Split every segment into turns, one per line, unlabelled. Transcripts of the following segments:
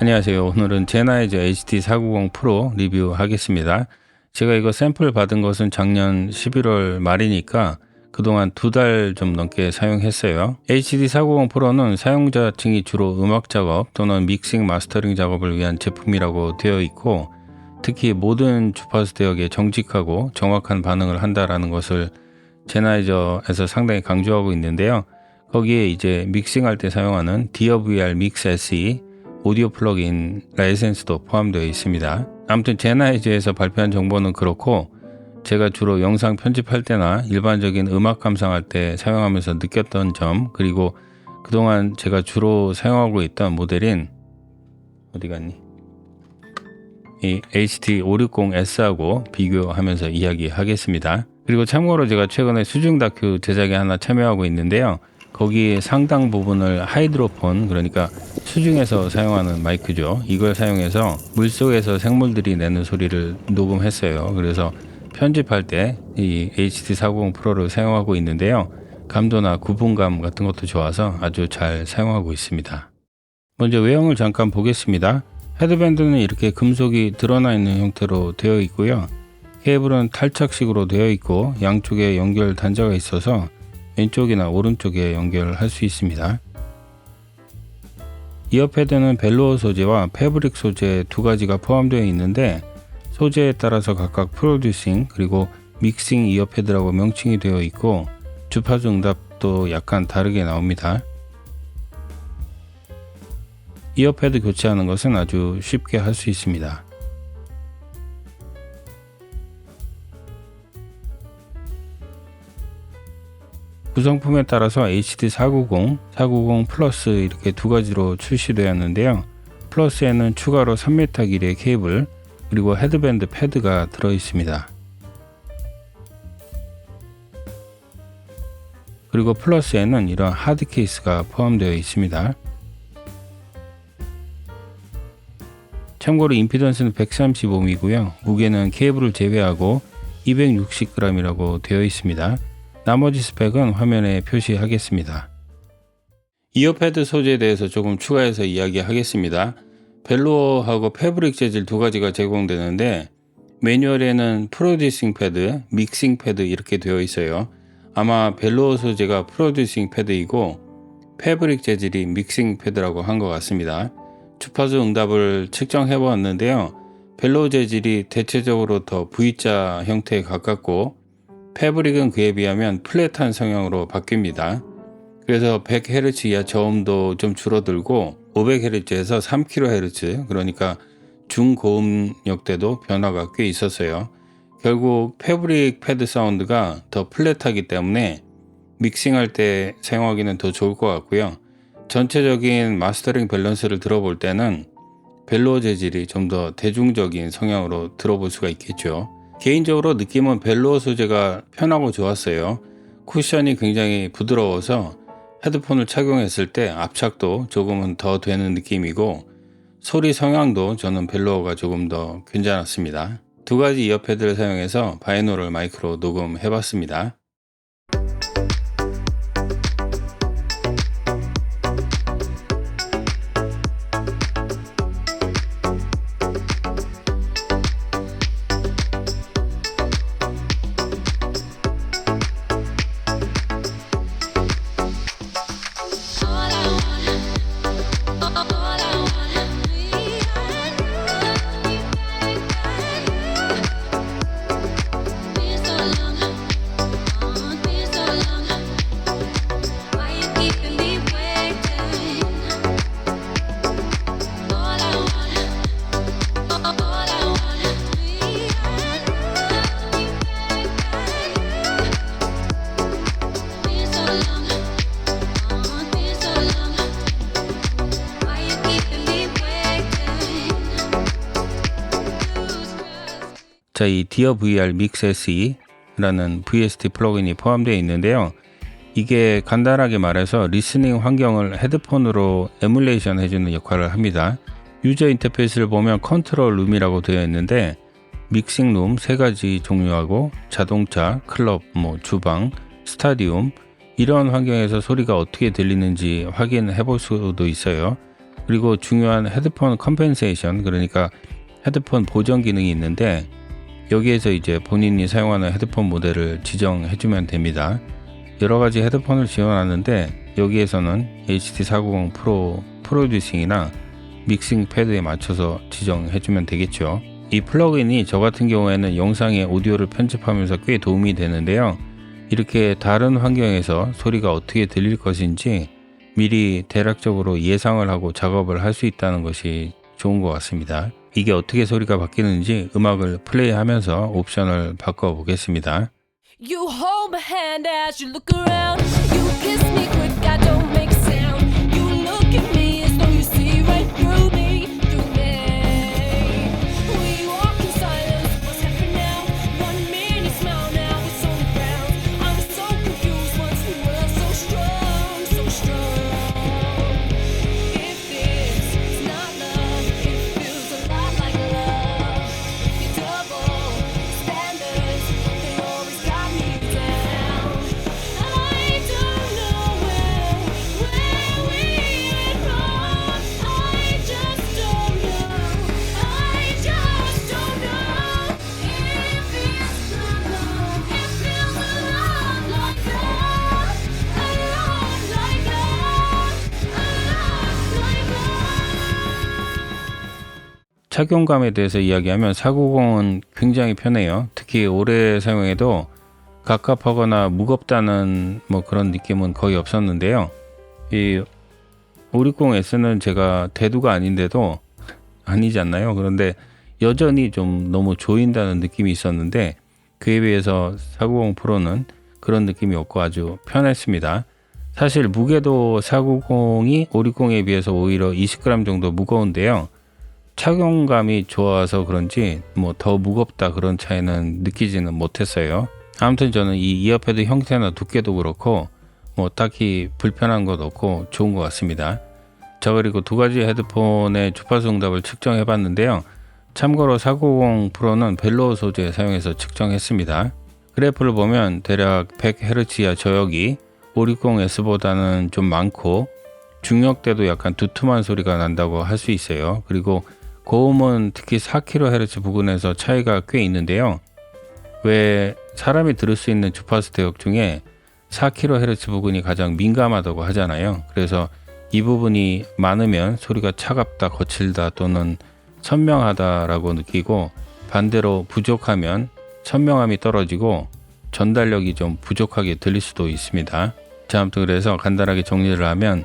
안녕하세요. 오늘은 제나이저 HT490 프로 리뷰하겠습니다. 제가 이거 샘플 받은 것은 작년 11월 말이니까 그동안 두 달 좀 넘게 사용했어요. HD490 프로는 사용자층이 주로 음악 작업 또는 믹싱 마스터링 작업을 위한 제품이라고 되어 있고 특히 모든 주파수 대역에 정직하고 정확한 반응을 한다라는 것을 제나이저에서 상당히 강조하고 있는데요. 거기에 이제 믹싱할 때 사용하는 DWR 믹스 SE 오디오 플러그인 라이센스도 포함되어 있습니다. 아무튼 제나이즈에서 발표한 정보는 그렇고 제가 주로 영상 편집할 때나 일반적인 음악 감상할 때 사용하면서 느꼈던 점 그리고 그동안 제가 주로 사용하고 있던 모델인 어디 갔니? 이 HT560S하고 비교하면서 이야기하겠습니다. 그리고 참고로 제가 최근에 수중 다큐 제작에 하나 참여하고 있는데요. 거기 상당 부분을 하이드로폰 그러니까 수중에서 사용하는 마이크죠. 이걸 사용해서 물속에서 생물들이 내는 소리를 녹음했어요. 그래서 편집할 때 이 HD490 프로를 사용하고 있는데요. 감도나 구분감 같은 것도 좋아서 아주 잘 사용하고 있습니다. 먼저 외형을 잠깐 보겠습니다. 헤드밴드는 이렇게 금속이 드러나 있는 형태로 되어 있고요. 케이블은 탈착식으로 되어 있고 양쪽에 연결 단자가 있어서 왼쪽이나 오른쪽에 연결할 수 있습니다. 이어 패드는 벨로어 소재와 패브릭 소재 두 가지가 포함되어 있는데 소재에 따라서 각각 프로듀싱 그리고 믹싱 이어 패드라고 명칭이 되어 있고 주파수 응답도 약간 다르게 나옵니다. 이어 패드 교체하는 것은 아주 쉽게 할 수 있습니다. 구성품에 따라서 HD490, 490 플러스 이렇게 두 가지로 출시되었는데요. 플러스에는 추가로 3m 길이의 케이블 그리고 헤드밴드 패드가 들어 있습니다. 그리고 플러스에는 이런 하드 케이스가 포함되어 있습니다. 참고로 임피던스는 135mm고요. 무게는 케이블을 제외하고 260g이라고 되어 있습니다. 나머지 스펙은 화면에 표시하겠습니다. 이어패드 소재에 대해서 조금 추가해서 이야기하겠습니다. 벨로어하고 패브릭 재질 두 가지가 제공되는데 매뉴얼에는 프로듀싱 패드, 믹싱 패드 이렇게 되어 있어요. 아마 벨로어 소재가 프로듀싱 패드이고 패브릭 재질이 믹싱 패드라고 한 것 같습니다. 주파수 응답을 측정해 보았는데요. 벨로어 재질이 대체적으로 더 V자 형태에 가깝고 패브릭은 그에 비하면 플랫한 성향으로 바뀝니다. 그래서 100Hz 이하 저음도 좀 줄어들고 500Hz에서 3kHz 그러니까 중고음역대도 변화가 꽤 있었어요. 결국 패브릭 패드 사운드가 더 플랫하기 때문에 믹싱할 때 사용하기는 더 좋을 것 같고요. 전체적인 마스터링 밸런스를 들어볼 때는 벨로 재질이 좀 더 대중적인 성향으로 들어볼 수가 있겠죠. 개인적으로 느낌은 벨로어 소재가 편하고 좋았어요. 쿠션이 굉장히 부드러워서 헤드폰을 착용했을 때 압착도 조금은 더 되는 느낌이고 소리 성향도 저는 벨로어가 조금 더 괜찮았습니다. 두 가지 이어패드를 사용해서 바이노럴 마이크로 녹음해 봤습니다. 자, 이 Dear VR Mix SE라는 VST 플러그인이 포함되어 있는데요. 이게 간단하게 말해서 리스닝 환경을 헤드폰으로 에뮬레이션 해주는 역할을 합니다. 유저 인터페이스를 보면 컨트롤 룸이라고 되어 있는데 믹싱 룸 세 가지 종류하고 자동차, 클럽, 뭐 주방, 스타디움 이런 환경에서 소리가 어떻게 들리는지 확인해 볼 수도 있어요. 그리고 중요한 헤드폰 컴펜세이션 그러니까 헤드폰 보정 기능이 있는데 여기에서 이제 본인이 사용하는 헤드폰 모델을 지정해 주면 됩니다. 여러 가지 헤드폰을 지원하는데 여기에서는 HT490 프로 프로듀싱이나 믹싱 패드에 맞춰서 지정해 주면 되겠죠. 이 플러그인이 저 같은 경우에는 영상의 오디오를 편집하면서 꽤 도움이 되는데요. 이렇게 다른 환경에서 소리가 어떻게 들릴 것인지 미리 대략적으로 예상을 하고 작업을 할 수 있다는 것이 좋은 것 같습니다. 이게 어떻게 소리가 바뀌는지 음악을 플레이하면서 옵션을 바꿔 보겠습니다.
You hold my hand as you look around. You kiss me
착용감에 대해서 이야기하면 490은 굉장히 편해요. 특히 오래 사용해도 갑갑하거나 무겁다는 뭐 그런 느낌은 거의 없었는데요. 이 560S는 제가 대두가 아닌데도 아니지 않나요? 그런데 여전히 좀 너무 조인다는 느낌이 있었는데 그에 비해서 490 프로는 그런 느낌이 없고 아주 편했습니다. 사실 무게도 490이 560에 비해서 오히려 20g 정도 무거운데요. 착용감이 좋아서 그런지 뭐 더 무겁다 그런 차이는 느끼지는 못했어요. 아무튼 저는 이 이어패드 형태나 두께도 그렇고 뭐 딱히 불편한 것 없고 좋은 것 같습니다. 자 그리고 두 가지 헤드폰의 주파수 응답을 측정해 봤는데요. 참고로 490 프로는 벨로우 소재 사용해서 측정했습니다. 그래프를 보면 대략 100Hz 이하 저역이 560S보다는 좀 많고 중력 때도 약간 두툼한 소리가 난다고 할 수 있어요. 그리고 고음은 특히 4kHz 부근에서 차이가 꽤 있는데요. 왜 사람이 들을 수 있는 주파수 대역 중에 4kHz 부근이 가장 민감하다고 하잖아요. 그래서 이 부분이 많으면 소리가 차갑다, 거칠다 또는 선명하다라고 느끼고 반대로 부족하면 선명함이 떨어지고 전달력이 좀 부족하게 들릴 수도 있습니다. 자, 아무튼 그래서 간단하게 정리를 하면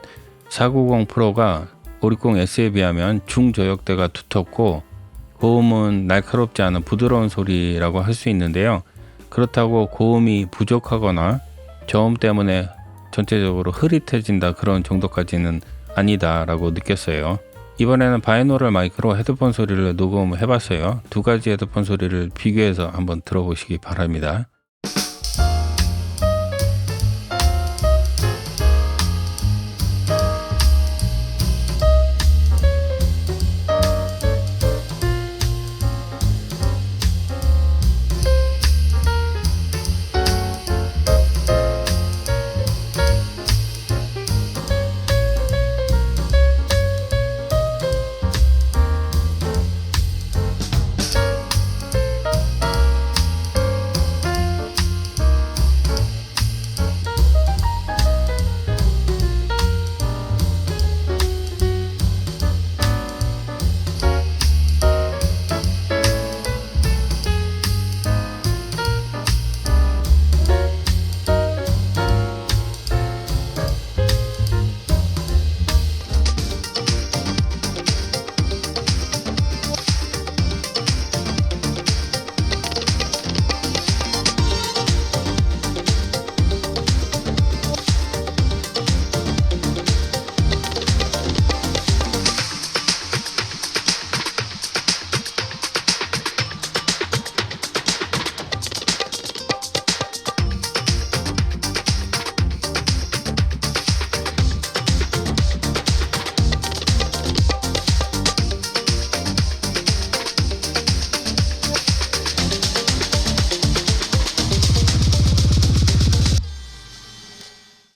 490 프로가 560S에 비하면 중저역대가 두텁고 고음은 날카롭지 않은 부드러운 소리라고 할 수 있는데요. 그렇다고 고음이 부족하거나 저음 때문에 전체적으로 흐릿해진다 그런 정도까지는 아니다라고 느꼈어요. 이번에는 바이노럴 마이크로 헤드폰 소리를 녹음해 봤어요. 두 가지 헤드폰 소리를 비교해서 한번 들어보시기 바랍니다.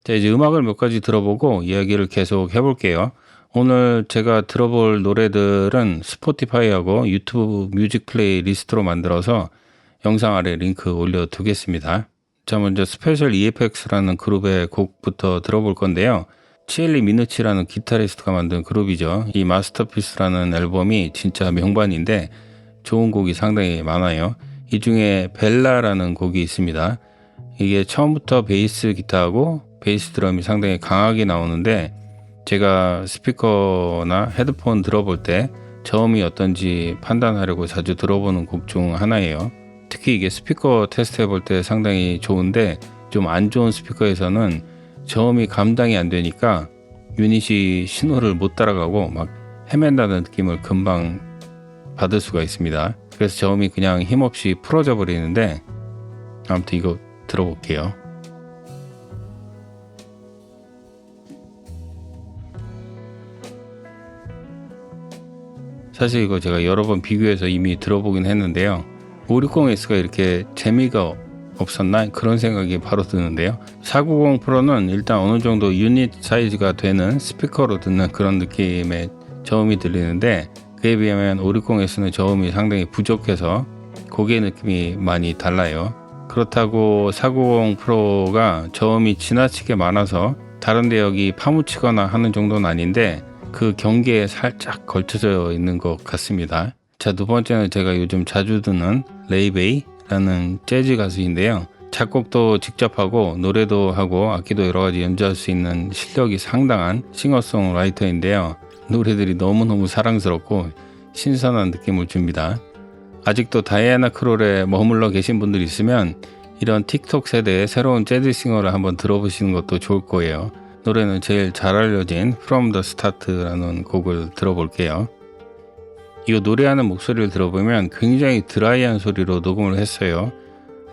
자, 이제 음악을 몇 가지 들어보고 이야기를 계속 해볼게요. 오늘 제가 들어볼 노래들은 스포티파이하고 유튜브 뮤직 플레이 리스트로 만들어서 영상 아래 링크 올려두겠습니다. 자, 먼저 스페셜 EFX라는 그룹의 곡부터 들어볼 건데요. 치엘리 미누치라는 기타리스트가 만든 그룹이죠. 이 마스터피스라는 앨범이 진짜 명반인데 좋은 곡이 상당히 많아요. 이 중에 벨라라는 곡이 있습니다. 이게 처음부터 베이스 기타하고 베이스 드럼이 상당히 강하게 나오는데 제가 스피커나 헤드폰 들어볼 때 저음이 어떤지 판단하려고 자주 들어보는 곡 중 하나예요. 특히 이게 스피커 테스트 해볼 때 상당히 좋은데 좀 안 좋은 스피커에서는 저음이 감당이 안 되니까 유닛이 신호를 못 따라가고 막 헤맨다는 느낌을 금방 받을 수가 있습니다. 그래서 저음이 그냥 힘없이 풀어져 버리는데 아무튼 이거 들어볼게요. 사실 이거 제가 여러 번 비교해서 이미 들어보긴 했는데요. 560S가 이렇게 재미가 없었나 그런 생각이 바로 드는데요. 490 프로는 일단 어느 정도 유닛 사이즈가 되는 스피커로 듣는 그런 느낌의 저음이 들리는데 그에 비하면 560S는 저음이 상당히 부족해서 고개 느낌이 많이 달라요. 그렇다고 490 프로가 저음이 지나치게 많아서 다른 대역이 파묻히거나 하는 정도는 아닌데 그 경계에 살짝 걸쳐져 있는 것 같습니다. 자, 두 번째는 제가 요즘 자주 듣는 레이베이라는 재즈 가수인데요. 작곡도 직접 하고 노래도 하고 악기도 여러 가지 연주할 수 있는 실력이 상당한 싱어송라이터인데요. 노래들이 너무너무 사랑스럽고 신선한 느낌을 줍니다. 아직도 다이애나 크롤에 머물러 계신 분들 있으면 이런 틱톡 세대의 새로운 재즈 싱어를 한번 들어보시는 것도 좋을 거예요. 노래는 제일 잘 알려진 From the Start라는 곡을 들어볼게요. 이거 노래하는 목소리를 들어보면 굉장히 드라이한 소리로 녹음을 했어요.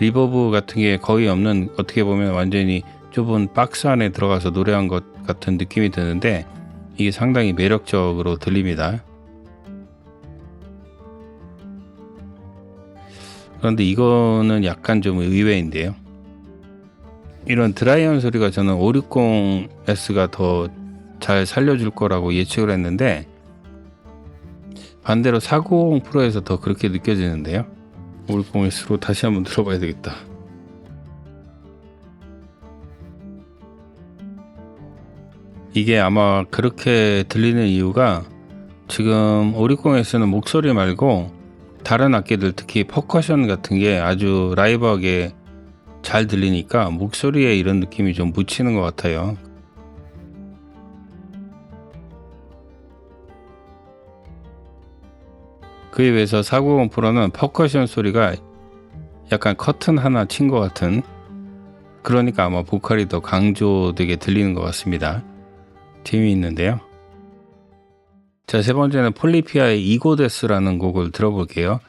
리버브 같은 게 거의 없는 어떻게 보면 완전히 좁은 박스 안에 들어가서 노래한 것 같은 느낌이 드는데 이게 상당히 매력적으로 들립니다. 그런데 이거는 약간 좀 의외인데요. 이런 드라이한 소리가 저는 560S가 더 잘 살려줄 거라고 예측을 했는데 반대로 490 프로에서 더 그렇게 느껴지는데요. 560S로 다시 한번 들어봐야 되겠다. 이게 아마 그렇게 들리는 이유가 지금 560S는 목소리 말고 다른 악기들 특히 퍼커션 같은 게 아주 라이브하게 잘 들리니까 목소리에 이런 느낌이 좀 묻히는 것 같아요. 그에 비해서 490 프로는 퍼커션 소리가 약간 커튼 하나 친 것 같은 그러니까 아마 보컬이 더 강조되게 들리는 것 같습니다. 재미있는데요. 자, 세 번째는 폴리피아의 이고데스라는 곡을 들어볼게요.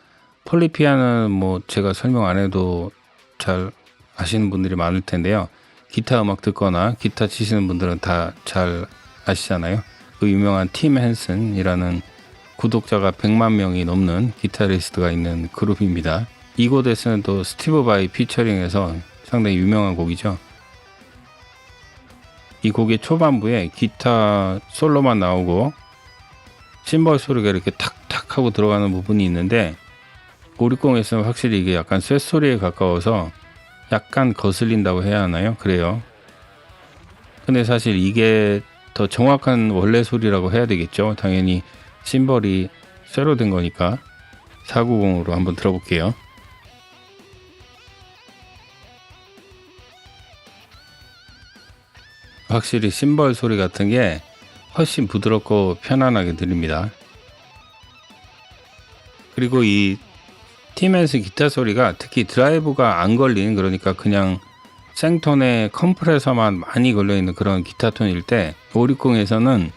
폴리피아는 뭐 제가 설명 안 해도 잘 아시는 분들이 많을 텐데요. 기타 음악 듣거나 기타 치시는 분들은 다 잘 아시잖아요. 그 유명한 팀 헨슨이라는 구독자가 100만 명이 넘는 기타리스트가 있는 그룹입니다. 이고데스는 또 스티브 바이 피처링에서 상당히 유명한 곡이죠. 이 곡의 초반부에 기타 솔로만 나오고 심벌 소리가 이렇게 탁탁 하고 들어가는 부분이 있는데 560에서는 확실히 이게 약간 쇳소리에 가까워서 약간 거슬린다고 해야 하나요? 그래요. 근데 사실 이게 더 정확한 원래 소리라고 해야 되겠죠. 당연히 심벌이 쇠로 된 거니까 490으로 한번 들어볼게요. 확실히 심벌 소리 같은 게 훨씬 부드럽고 편안하게 들립니다. 그리고 이 티맨스 기타 소리가 특히 드라이브가 안 걸린 그러니까 그냥 생톤에 컴프레서만 많이 걸려 있는 그런 기타 톤일 때 560에서는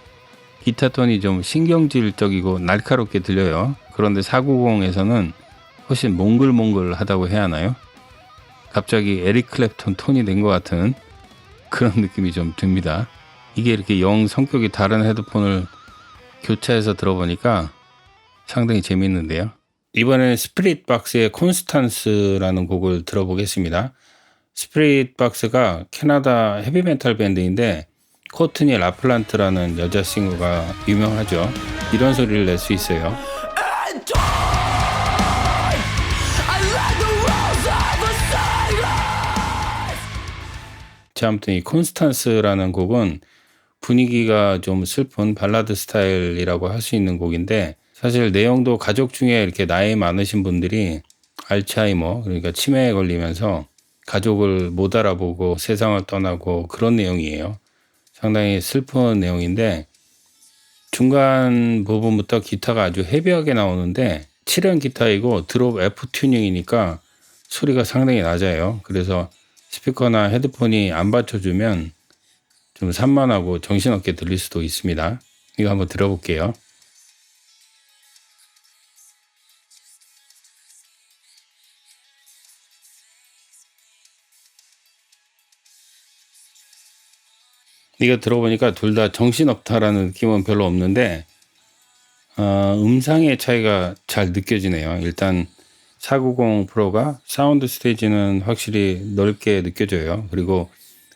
기타 톤이 좀 신경질적이고 날카롭게 들려요. 그런데 490에서는 훨씬 몽글몽글하다고 해야 하나요? 갑자기 에릭 클랩톤 톤이 된 것 같은 그런 느낌이 좀 듭니다. 이게 이렇게 영 성격이 다른 헤드폰을 교차해서 들어보니까 상당히 재밌는데요. 이번에는 스프릿 박스의 콘스탄스라는 곡을 들어보겠습니다. 스프릿 박스가 캐나다 헤비메탈 밴드인데 코트니 라플란트라는 여자 싱어가 유명하죠. 이런 소리를 낼 수 있어요. 자, 아무튼 이 콘스탄스라는 곡은 분위기가 좀 슬픈 발라드 스타일이라고 할 수 있는 곡인데 사실 내용도 가족 중에 이렇게 나이 많으신 분들이 알츠하이머 그러니까 치매에 걸리면서 가족을 못 알아보고 세상을 떠나고 그런 내용이에요. 상당히 슬픈 내용인데 중간 부분부터 기타가 아주 헤비하게 나오는데 7연 기타이고 드롭 F 튜닝이니까 소리가 상당히 낮아요. 그래서 스피커나 헤드폰이 안 받쳐주면 좀 산만하고 정신없게 들릴 수도 있습니다. 이거 한번 들어볼게요. 이거 들어보니까 둘 다 정신없다라는 느낌은 별로 없는데 어, 음상의 차이가 잘 느껴지네요. 일단 490 프로가 사운드 스테이지는 확실히 넓게 느껴져요. 그리고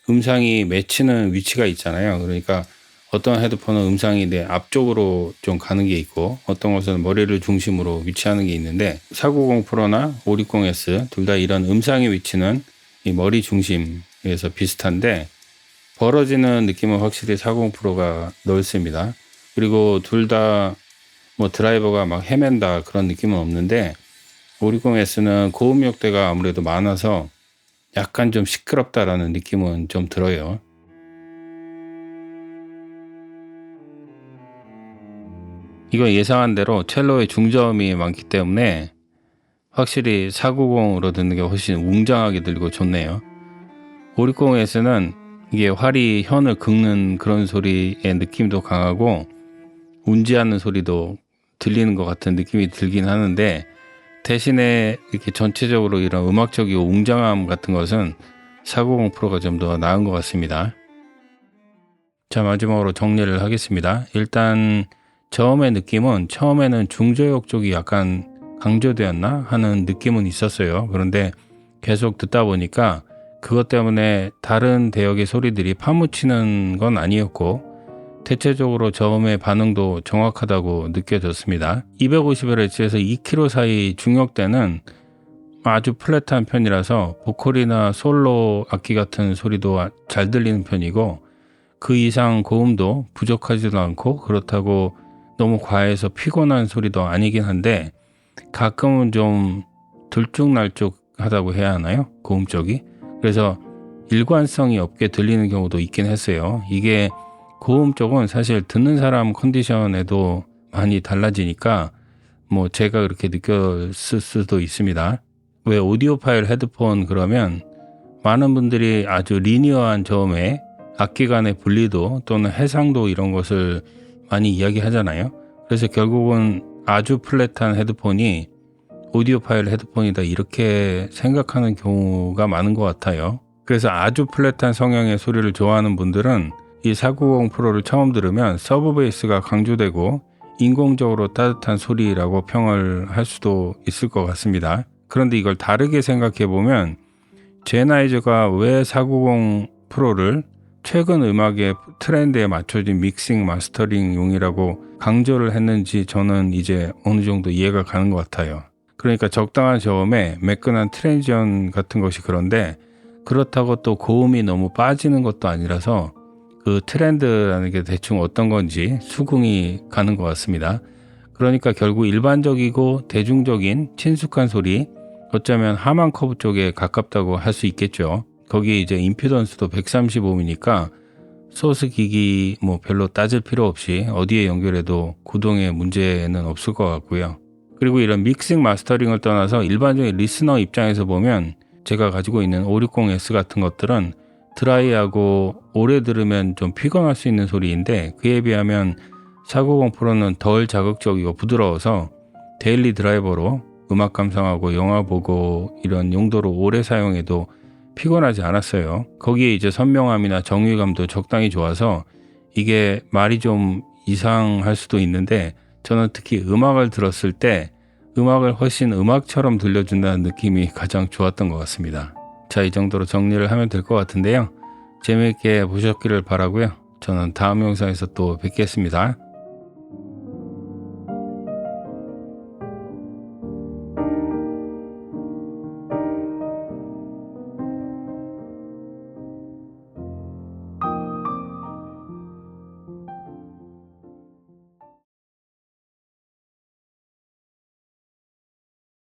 음상이 맺히는 위치가 있잖아요. 그러니까 어떤 헤드폰은 음상이 내 앞쪽으로 좀 가는 게 있고 어떤 것은 머리를 중심으로 위치하는 게 있는데 490 프로나 560S 둘 다 이런 음상의 위치는 이 머리 중심에서 비슷한데 벌어지는 느낌은 확실히 40 프로가 넓습니다. 그리고 둘 다 뭐 드라이버가 막 헤맨다 그런 느낌은 없는데 560S는 고음역대가 아무래도 많아서 약간 좀 시끄럽다라는 느낌은 좀 들어요. 이거 예상한 대로 첼로의 중저음이 많기 때문에 확실히 490으로 듣는 게 훨씬 웅장하게 들리고 좋네요. 560S는 이게 활이 현을 긁는 그런 소리의 느낌도 강하고 운지 않는 소리도 들리는 것 같은 느낌이 들긴 하는데 대신에 이렇게 전체적으로 이런 음악적이고 웅장함 같은 것은 490 프로가 좀 더 나은 것 같습니다. 자 마지막으로 정리를 하겠습니다. 일단 저음의 느낌은 처음에는 중저역 쪽이 약간 강조되었나 하는 느낌은 있었어요. 그런데 계속 듣다 보니까 그것 때문에 다른 대역의 소리들이 파묻히는 건 아니었고 대체적으로 저음의 반응도 정확하다고 느껴졌습니다. 250Hz에서 2km 사이 중역대는 아주 플랫한 편이라서 보컬이나 솔로 악기 같은 소리도 잘 들리는 편이고 그 이상 고음도 부족하지도 않고 그렇다고 너무 과해서 피곤한 소리도 아니긴 한데 가끔은 좀 들쭉날쭉 하다고 해야 하나요? 고음 쪽이 그래서 일관성이 없게 들리는 경우도 있긴 했어요. 이게 고음 쪽은 사실 듣는 사람 컨디션에도 많이 달라지니까 뭐 제가 그렇게 느꼈을 수도 있습니다. 왜 오디오 파일 헤드폰 그러면 많은 분들이 아주 리니어한 저음에 악기 간의 분리도 또는 해상도 이런 것을 많이 이야기하잖아요. 그래서 결국은 아주 플랫한 헤드폰이 오디오 파일 헤드폰이다 이렇게 생각하는 경우가 많은 것 같아요. 그래서 아주 플랫한 성향의 소리를 좋아하는 분들은 이 490 프로를 처음 들으면 서브 베이스가 강조되고 인공적으로 따뜻한 소리라고 평을 할 수도 있을 것 같습니다. 그런데 이걸 다르게 생각해 보면 제나이저가 왜 490 프로를 최근 음악의 트렌드에 맞춰진 믹싱 마스터링 용이라고 강조를 했는지 저는 이제 어느 정도 이해가 가는 것 같아요. 그러니까 적당한 저음에 매끈한 트랜지션 같은 것이 그런데 그렇다고 또 고음이 너무 빠지는 것도 아니라서 그 트렌드라는 게 대충 어떤 건지 수긍이 가는 것 같습니다. 그러니까 결국 일반적이고 대중적인 친숙한 소리, 어쩌면 하만 커브 쪽에 가깝다고 할 수 있겠죠. 거기에 이제 임피던스도 135이니까 소스 기기 뭐 별로 따질 필요 없이 어디에 연결해도 구동에 문제는 없을 것 같고요. 그리고 이런 믹싱 마스터링을 떠나서 일반적인 리스너 입장에서 보면 제가 가지고 있는 560S 같은 것들은 드라이하고 오래 들으면 좀 피곤할 수 있는 소리인데 그에 비하면 490 프로는 덜 자극적이고 부드러워서 데일리 드라이버로 음악 감상하고 영화 보고 이런 용도로 오래 사용해도 피곤하지 않았어요. 거기에 이제 선명함이나 정의감도 적당히 좋아서 이게 말이 좀 이상할 수도 있는데 저는 특히 음악을 들었을 때 음악을 훨씬 음악처럼 들려준다는 느낌이 가장 좋았던 것 같습니다. 자, 이 정도로 정리를 하면 될 것 같은데요. 재미있게 보셨기를 바라고요. 저는 다음 영상에서 또 뵙겠습니다.